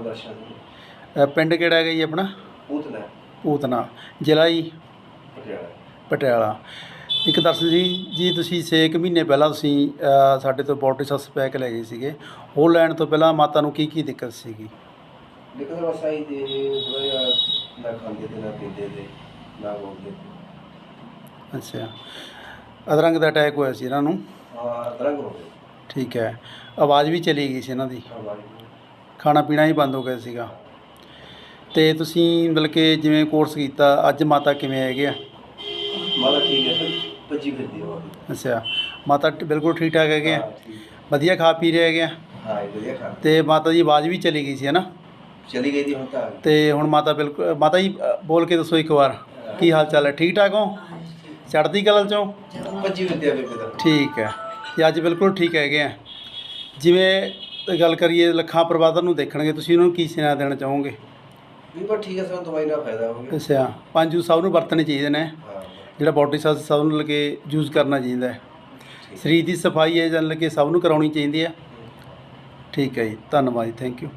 ਨਾਮ ਦਰਸ਼ਨ ਅ, ਪਿੰਡ ਕਿਹੜਾ ਹੈਗਾ ਜੀ ਆਪਣਾ? ਪੂਤਨਾ। ਪੂਤਨਾ। ਜ਼ਿਲ੍ਹਾ ਜੀ? ਪਟਿਆਲਾ। ਪਟਿਆਲਾ। ਇੱਕ ਦਰਸ਼ਨ ਜੀ ਜੀ ਤੁਸੀਂ 6 ਮਹੀਨੇ ਪਹਿਲਾਂ ਤੁਸੀਂ ਅ, ਸਾਡੇ ਤੋਂ ਬੋਟਿਸਸ ਪੈਕ ਲੈ ਗਏ ਸੀਗੇ। ਉਹ ਲੈਣ ਤੋਂ ਪਹਿਲਾਂ ਮਾਤਾ ਨੂੰ ਕੀ ਕੀ ਦਿੱਕਤ ਸੀਗੀ? ਲੇਕਿਨ ਬਸ ਆਈ ਦੇ ਥੋੜਾ ਜਿਹਾ ਨਾ ਖਾਂਦੇ ਤੇ ਨਾ ਪੀਂਦੇ ਤੇ ਨਾ ਬੋਲਦੇ। ਅੱਛਾ। ਅਧਰੰਗ ਦਾ ਅਟੈਕ ਹੋਇਆ ਸੀ ਇਹਨਾਂ ਨੂੰ? ਹਾਂ ਤਰੰਗ ਹੋ ਗਏ ਠੀਕ ਹੈ। ਆਵਾਜ਼ ਵੀ ਚਲੀ ਗਈ ਸੀ ਇਹਨਾਂ ਦੀ। ਹਮਾਰੀ ਖਾਣਾ ਪੀਣਾ ਹੀ ਬੰਦ ਹੋ ਗਿਆ ਸੀਗਾ। ਤੇ ਤੁਸੀਂ ਮਤਲਬ ਕਿ ਜਿਵੇਂ ਕੋਰਸ ਕੀਤਾ ਅੱਜ ਮਾਤਾ ਕਿਵੇਂ ਹੈਗੇ ਆ? ਮਾਲਾ ਠੀਕ ਹੈ ਫਿਰ ਭੱਜੀ ਫਿਰਦੀ ਹੋ ਅੱਛਾ ਮਾਤਾ ਟ- ਬਿਲਕੁਲ ਠੀਕ ਠਾਕ ਹੈਗੇ ਆ? ਵਧੀਆ ਖਾ ਪੀ ਰਹੇ ਹੈਗੇ ਆ? ਹਾਂ ਇਹ ਵਧੀਆ ਖਾ ਤੇ ਮਾਤਾ ਦੀ ਆਵਾਜ਼ ਵੀ ਚਲੀ ਗਈ ਸੀ ਹੈ ਨਾ? ਚਲੀ ਗਈ ਦੀ ਹੁਣ ਤਾਂ ਤੇ ਹੁਣ ਮਾਤਾ ਬਿਲਕੁਲ ਮਾਤਾ ਜੀ ਅ, ਬੋਲ ਕੇ ਦੱਸੋ ਇੱਕ ਵਾਰ ਕੀ ਹਾਲ ਚਾਲ ਹੈ? ਠੀਕ ਠਾਕ ਹੋ? ਚੜ੍ਹਦੀ ਕਲਾ ਚੋਂ? ਭੱਜੀ ਫਿਰਦੀ ਆ ਬੇਬੇ ਦਾ ਠੀਕ ਹੈ ਤੇ ਅੱਜ ਬਿਲਕੁਲ ਠੀਕ ਹੈਗੇ ਆ। ਜਿਵੇਂ ਗੱਲ ਕਰੀਏ ਲੱਖਾਂ ਪਰਿਵਾਰਾਂ ਨੂੰ ਦੇਖਣਗੇ ਤੁਸੀਂ ਉਹਨਾਂ ਨੂੰ ਕੀ ਸੁਨੇਹਾ ਦੇਣਾ ਚਾਹੋਗੇ? ਵੀ ਪਰ ਠੀਕ ਹੈ ਸਾਨੂੰ ਦਵਾਈ ਨਾਲ ਫਾਇਦਾ ਹੋ ਗਿਆ ਅੱਛਾ ਪੰਜ ਸਭ ਨੂੰ ਵਰਤਣੇ ਚਾਹੀਦੇ ਨੇ। ਹਾਂ। ਜਿਹੜਾ ਬੋਡੀ ਸਾਸ ਸਭ ਨੂੰ ਲੱਗੇ ਯੂਜ਼ ਕਰਨਾ ਚਾਹੀਦਾ ਹੈ। ਸਰੀਰ ਦੀ ਸਫ਼ਾਈ ਹੈ ਜਾਨ ਲੱਗੇ ਸਭ ਨੂੰ ਕਰਾਉਣੀ ਚਾਹੀਦੀ ਹੈ। ਠੀਕ ਹੈ ਜੀ ਧੰਨਵਾਦ ਥੈਂਕ ਯੂ